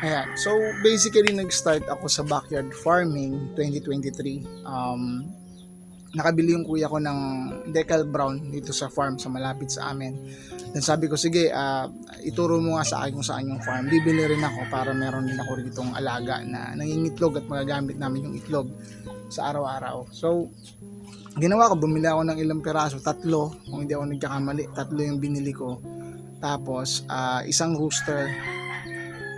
Ayan. So, basically, nag-start ako sa backyard farming 2023. Um, nakabili yung kuya ko ng decal brown dito sa farm sa malapit sa amin. Then sabi ko, sige, ah, ituro mo nga sa akin kung saan yung farm. Bibili rin ako para meron din ako ditong alaga na nangingitlog at magagamit namin yung itlog sa araw-araw. So, ginawa ko, bumili ako ng ilang peraso, tatlo, kung hindi ako nagkakamali, tatlo yung binili ko. Tapos, ah, isang rooster,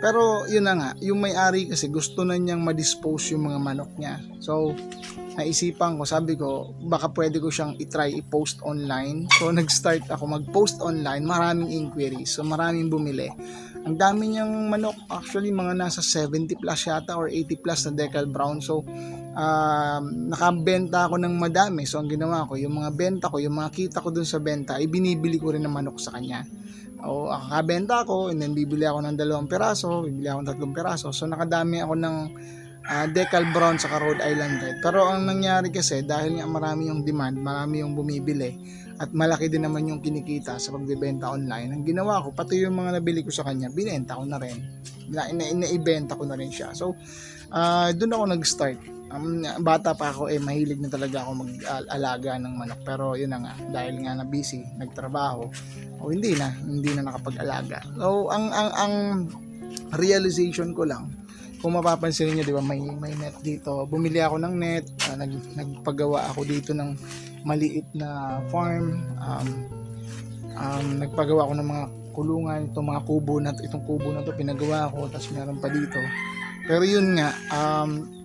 pero yun na nga, yung may-ari kasi gusto na niyang ma-dispose yung mga manok niya. So, naisipan ko, sabi ko, baka pwede ko siyang itry i-post online. So, nag-start ako mag-post online, maraming inquiries. So, maraming bumili. Ang dami niyang manok, actually mga nasa 70 plus yata or 80 plus na decal brown. So, um, nakabenta ako ng madami. So, ang ginawa ko, yung mga benta ko, yung mga kita ko dun sa benta, ibinibili ko rin ng manok sa kanya o kakabenta ako and then bibili ako ng dalawang peraso, bibili ako ng tatlong peraso. So nakadami ako ng ah, decal brown sa Rhode Island Red. Pero ang nangyari kasi dahil nga marami yung demand, marami yung bumibili at malaki din naman yung kinikita sa pagbebenta online. Ang ginawa ko, pati yung mga nabili ko sa kanya, binenta ko na rin. Na, ina, inaibenta ko na rin siya. So, ah doon ako nag-start. Um, bata pa ako eh mahilig na talaga ako mag-alaga ng manok. Pero yun na nga dahil nga na busy nagtrabaho o hindi na hindi na nakapag-alaga. So ang ang ang realization ko lang kung mapapansin niyo di ba may may net dito. Bumili ako ng net ah, nag, nagpagawa ako dito ng maliit na farm. Um, um, nagpagawa ako ng mga kulungan itong mga kubo na itong kubo na to pinagawa ko tapos meron pa dito. Pero yun nga um,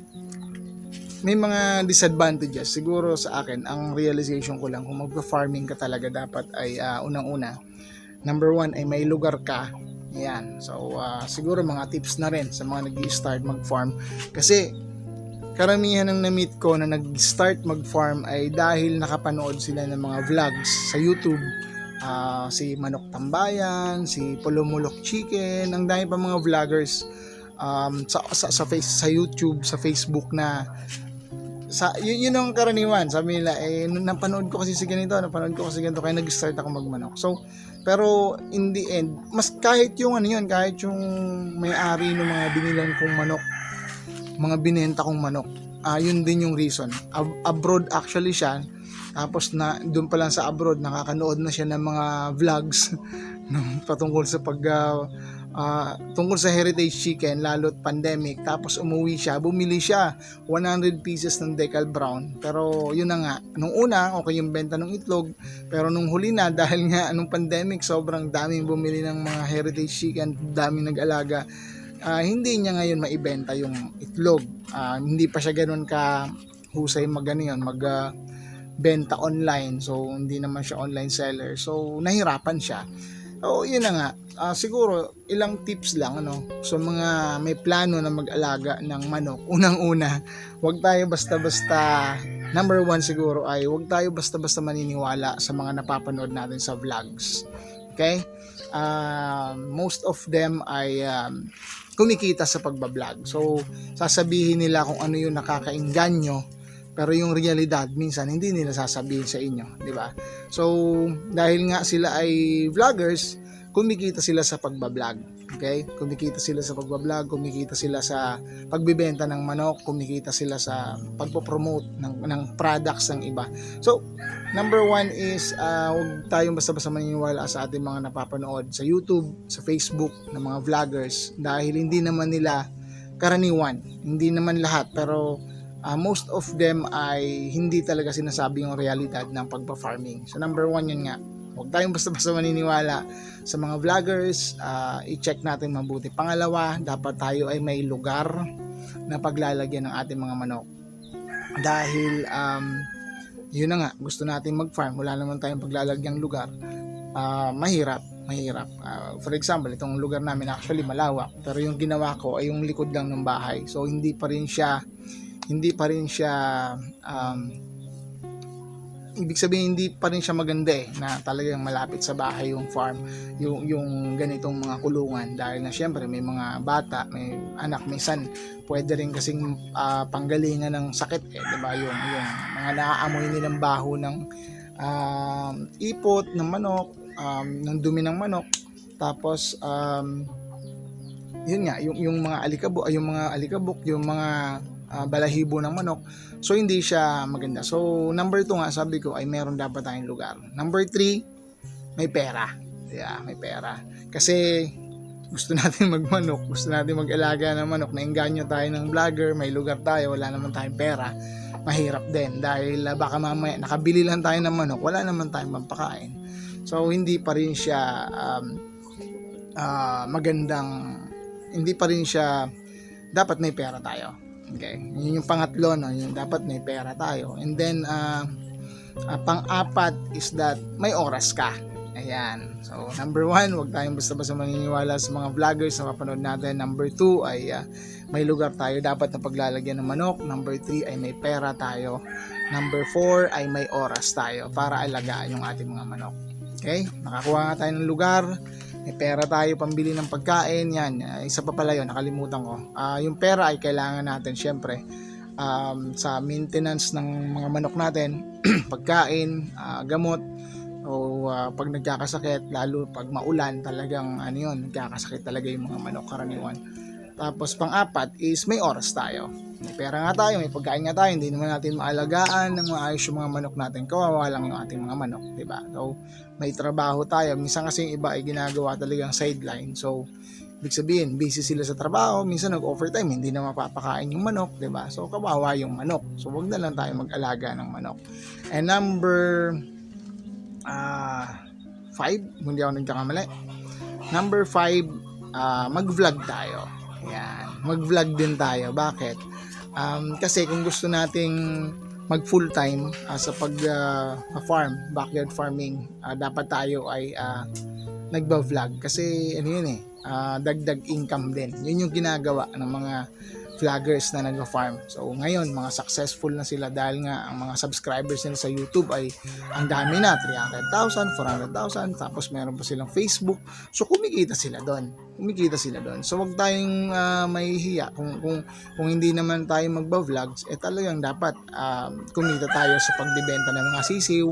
may mga disadvantages siguro sa akin. Ang realization ko lang kung magpa-farming ka talaga dapat ay ah, unang-una number one ay may lugar ka. Yan. So ah, siguro mga tips na rin sa mga nag-start mag-farm. Kasi karamihan ng na-meet ko na nag-start mag-farm ay dahil nakapanood sila ng mga vlogs sa YouTube. Ah, si Manok Tambayan, si Pulumulok Chicken, ang dami pa mga vloggers um, sa, sa, sa, face, sa YouTube, sa Facebook na sa yun, yun ang karaniwan. Sabi nila eh napanood ko kasi si ganito napanood ko kasi ganito kaya nag-start ako magmanok. So pero in the end mas kahit yung ano yun kahit yung may-ari ng mga binilan kong manok mga binenta kong manok ah yun din yung reason. Ab- abroad actually siya tapos na doon pa lang sa abroad nakakanood na siya ng mga vlogs ng patungkol sa pag ah, ah, tungkol sa heritage chicken lalo't pandemic. Tapos umuwi siya bumili siya 100 pieces ng decal brown. Pero yun na nga nung una okay yung benta ng itlog pero nung huli na dahil nga anong pandemic sobrang daming bumili ng mga heritage chicken daming nag-alaga. Ah, hindi niya ngayon maibenta yung itlog. Ah, hindi pa siya ganun ka husay mag ano mag ah, benta online. So hindi naman siya online seller. So nahirapan siya So, yun na nga. Ah, siguro, ilang tips lang, ano, so mga may plano na mag-alaga ng manok. Unang-una, huwag tayo basta-basta, number one siguro ay, huwag tayo basta-basta maniniwala sa mga napapanood natin sa vlogs. Okay? Ah, most of them ay um, kumikita sa pagbablog. So, sasabihin nila kung ano yung nakakainganyo, pero yung realidad, minsan hindi nila sasabihin sa inyo, di ba? So, dahil nga sila ay vloggers, kumikita sila sa pagbablog. Okay? Kumikita sila sa pagbablog, kumikita sila sa pagbibenta ng manok, kumikita sila sa pagpo-promote ng, ng products ng iba. So, number one is, uh, huwag tayong basta-basta maniniwala sa ating mga napapanood sa YouTube, sa Facebook, ng mga vloggers dahil hindi naman nila karaniwan, hindi naman lahat, pero uh, most of them ay hindi talaga sinasabi yung realidad ng pagpa-farming. So number one yun nga, huwag tayong basta-basta maniniwala sa mga vloggers, uh, i-check natin mabuti. Pangalawa, dapat tayo ay may lugar na paglalagyan ng ating mga manok. Dahil, um, yun na nga, gusto natin mag-farm, wala naman tayong paglalagyang lugar, ah, mahirap, mahirap. Ah, for example, itong lugar namin actually malawak, pero yung ginawa ko ay yung likod lang ng bahay. So, hindi pa rin siya hindi pa rin siya um, ibig sabihin hindi pa rin siya maganda eh na talagang malapit sa bahay yung farm yung yung ganitong mga kulungan. Dahil na syempre may mga bata may anak may son pwede rin kasing ah, panggalingan ng sakit eh 'di ba? Yung yung mga naaamoy nilang baho ng um, ipot ng manok um, ng dumi ng manok. Tapos um, yun nga, yung, yung mga alikabok, yung mga alikabok, yung mga ah, balahibo ng manok. So, hindi siya maganda. So, number two nga, sabi ko, ay meron dapat tayong lugar. Number three, may pera. Yeah, may pera. Kasi, gusto natin magmanok, gusto natin mag-alaga ng manok, nainganyo tayo ng vlogger, may lugar tayo, wala naman tayong pera, mahirap din dahil ah, baka mamaya nakabili lang tayo ng manok, wala naman tayong pampakain. So hindi pa rin siya um, ah, magandang hindi pa rin siya dapat may pera tayo. Okay? Yun yung pangatlo no, yung dapat may pera tayo. And then ah, ah, pang-apat is that may oras ka. Ayan. So, number one, huwag tayong basta-basta maniniwala sa mga vloggers na mapanood natin. Number two ay ah, may lugar tayo dapat na paglalagyan ng manok. Number three ay may pera tayo. Number four ay may oras tayo para alagaan yung ating mga manok. Okay? Nakakuha nga tayo ng lugar. May pera tayo pambili ng pagkain. Yan. Ah, isa pa pala yun. Nakalimutan ko. Ah, yung pera ay kailangan natin syempre um, sa maintenance ng mga manok natin. pagkain, ah, gamot, o ah, pag nagkakasakit, lalo pag maulan, talagang ano yun, nagkakasakit talaga yung mga manok karaniwan. Tapos pang-apat is may oras tayo. May pera nga tayo, may pagkain nga tayo, hindi naman natin maalagaan ng maayos yung mga manok natin. Kawawa lang yung ating mga manok, di ba? So, may trabaho tayo. Minsan kasi yung iba ay ginagawa talagang sideline. So, ibig sabihin, busy sila sa trabaho, minsan nag-overtime, hindi na mapapakain yung manok, di ba? So, kawawa yung manok. So, wag na lang tayo mag-alaga ng manok. And number ah five, hindi ako nagkakamali. Number five, ah, mag-vlog tayo. Yan. Mag-vlog din tayo. Bakit? Um, kasi kung gusto nating mag full time sa pag ah, farm, backyard farming, ah, dapat tayo ay ah, nagba-vlog kasi ano yun eh, ah, dagdag income din. Yun yung ginagawa ng mga vloggers na nag-farm. So ngayon, mga successful na sila dahil nga ang mga subscribers nila sa YouTube ay ang dami na, 300,000, 400,000, tapos meron pa silang Facebook. So kumikita sila doon. Kumikita sila doon. So wag tayong ah, mahihiya kung, kung kung hindi naman tayo magba-vlogs, eh talagang dapat um, kumita tayo sa pagbibenta ng mga sisiw,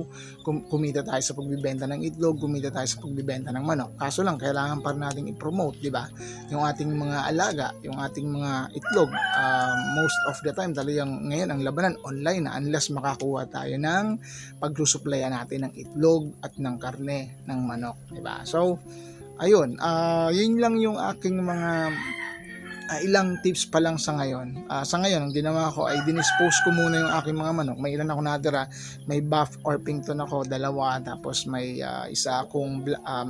kum- kumita tayo sa pagbibenta ng itlog, kumita tayo sa pagbibenta ng manok. Kaso lang, kailangan pa nating i-promote, di ba? Yung ating mga alaga, yung ating mga itlog, um, most of the time, talagang ngayon ang labanan online na unless makakuha tayo ng pagsusuplayan natin ng itlog at ng karne ng manok, di ba? So, ayun, ah yun lang yung aking mga ah, ilang tips pa lang sa ngayon. Ah, sa ngayon, ang ginawa ko ay dinispose ko muna yung aking mga manok. May ilan ako natira. May buff Orpington ako, dalawa. Tapos may ah, isa akong um,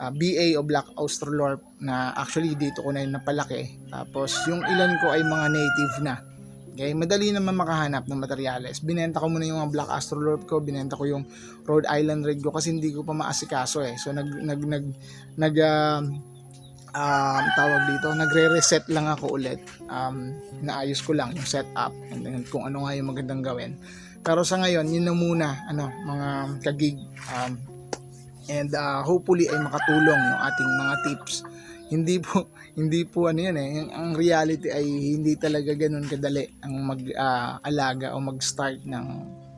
ah, BA o Black Australorp na actually dito ko na yun napalaki. Tapos yung ilan ko ay mga native na. Okay, madali naman makahanap ng materyales. Binenta ko muna yung mga Black Astrolorp ko, binenta ko yung Rhode Island Red ko kasi hindi ko pa maasikaso eh. So nag nag nag nag ah, um, tawag dito, nagre-reset lang ako ulit. Um, naayos ko lang yung setup and then kung ano nga yung magandang gawin. Pero sa ngayon, yun na muna, ano, mga kagig. Um, and uh, hopefully ay makatulong yung ating mga tips. Hindi po, hindi po ano yan eh. Ang- reality ay hindi talaga ganun kadali ang mag-alaga o mag-start ng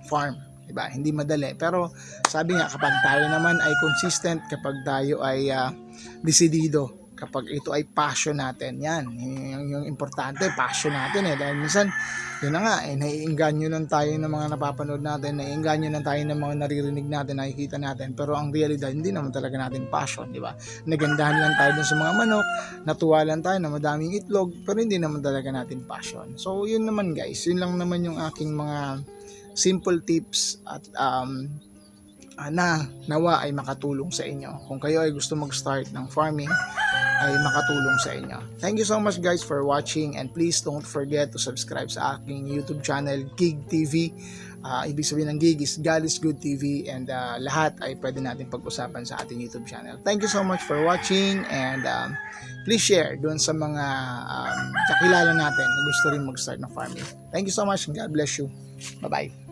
farm. Diba? Hindi madali. Pero sabi nga, kapag tayo naman ay consistent, kapag tayo ay ah, desidido, kapag ito ay passion natin, yan. Yung, yung importante, passion natin eh. Dahil minsan, yun na nga, eh, naiinganyo lang tayo ng mga napapanood natin, naiinganyo lang tayo ng mga naririnig natin, nakikita natin. Pero ang realidad, hindi naman talaga natin passion, di ba? Nagandahan lang tayo dun sa mga manok, natuwa lang tayo na madaming itlog, pero hindi naman talaga natin passion. So, yun naman guys, yun lang naman yung aking mga simple tips at um, ah, na nawa ay makatulong sa inyo. Kung kayo ay gusto mag-start ng farming, ay makatulong sa inyo. Thank you so much guys for watching and please don't forget to subscribe sa aking YouTube channel Gig TV. Ah, ibig sabihin ng Gig is God is Good TV and ah, lahat ay pwede natin pag-usapan sa ating YouTube channel. Thank you so much for watching and um, please share doon sa mga um, kakilala natin na gusto rin mag-start ng farming. Thank you so much and God bless you. Bye-bye.